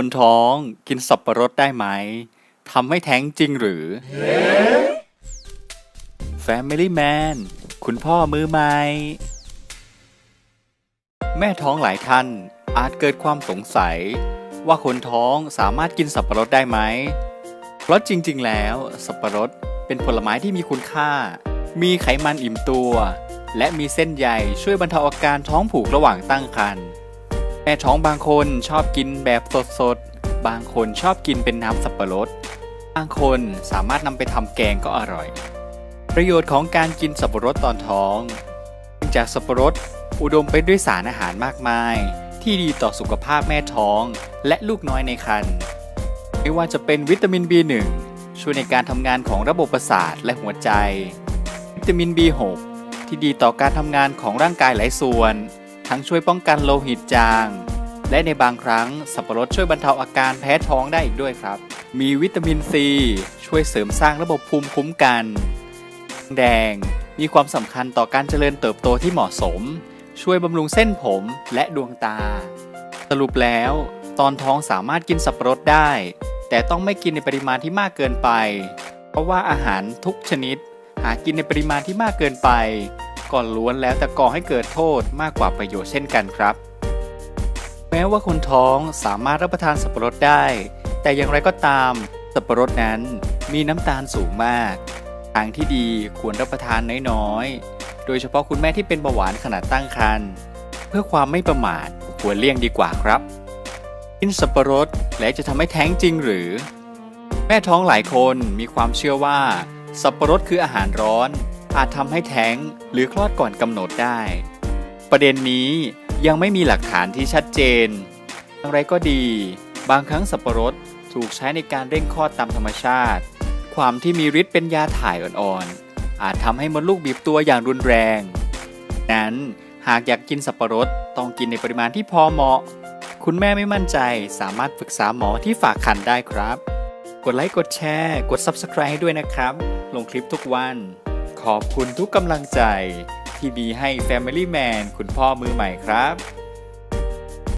คนท้องกินสับประรดได้ไหมทำให้แท้งจริงหรือ Family Man คุณพ่อมือใหม่ แม่ท้องหลายท่านอาจเกิดความสงสัย ว่าคนท้องสามารถกินสับประรดได้ไหม เพราะจริง ๆ แล้ว สับประรดเป็นผลไม้ที่มีคุณค่า มีไขมันอิ่มตัว และมีเส้นใยช่วยบรรเทาอาการท้องผูกระหว่างตั้งครรภ์ แม่ท้องบางคนชอบกินแบบสดๆ บางคนชอบกินเป็นน้ำสับปะรด บางคนสามารถนำไปทำแกงก็อร่อย ประโยชน์ของการกินสับปะรดตอนท้องเนื่องจากสับปะรดอุดมไปด้วยสารอาหารมากมาย ที่ดีต่อสุขภาพแม่ท้องและลูกน้อยในครรภ์ไม่ว่าจะเป็นวิตามิน B1 ช่วยในการทำงานของระบบประสาทและหัวใจ วิตามิน B6 ที่ดีต่อการทำงานของร่างกายหลายส่วน ทั้งช่วยป้องกันโลหิตจาง และในบางครั้งสับปะรดช่วยบรรเทาอาการแพ้ท้องได้อีกด้วยครับ มีวิตามินซีช่วยเสริมสร้างระบบภูมิคุ้มกัน แดงมีความสำคัญต่อการเจริญเติบโตที่เหมาะสม ช่วยบำรุงเส้นผมและดวงตา สรุปแล้ว ตอนท้องสามารถกินสับปะรดได้ แต่ต้องไม่กินในปริมาณที่มากเกินไป เพราะว่าอาหารทุกชนิด หากินในปริมาณที่มากเกินไป ก่อนล้วนแล้วแต่ก่อให้เกิดโทษมากกว่าประโยชน์เช่นกันครับ แม้ว่าคนท้องสามารถรับประทานสับปะรดได้ แต่อย่างไรก็ตามสับปะรดนั้นมีน้ำตาลสูงมาก ทางที่ดีควรรับประทานน้อยๆ โดยเฉพาะคุณแม่ที่เป็นเบาหวานขนาดตั้งครรภ์เพื่อความไม่ประมาทควรเลี่ยงดีกว่าครับ กินสับปะรดและจะทำให้แท้งจริงหรือ แม่ท้องหลายคนมีความเชื่อว่า สับปะรดคืออาหารร้อน อาจทำให้แท้งหรือคลอดก่อนกำหนดได้ ประเด็นนี้ยังไม่มีหลักฐานที่ชัดเจนอย่างไรก็ดี บางครั้งสับปะรดถูกใช้ในการเร่งคลอดตามธรรมชาติ ความที่มีฤทธิ์เป็นยาถ่ายอ่อนๆ อาจทำให้มดลูกบีบตัวอย่างรุนแรง นั้นหากอยากกินสับปะรดต้องกินในปริมาณที่พอเหมาะ คุณแม่ไม่มั่นใจสามารถปรึกษาหมอที่ฝากคันได้ครับ กดไลค์กดแชร์ กด Subscribe ให้ด้วยนะครับ ลงคลิปทุกวัน ขอบคุณทุกกำลังใจที่มีให้ Family Man คุณพ่อมือใหม่ครับ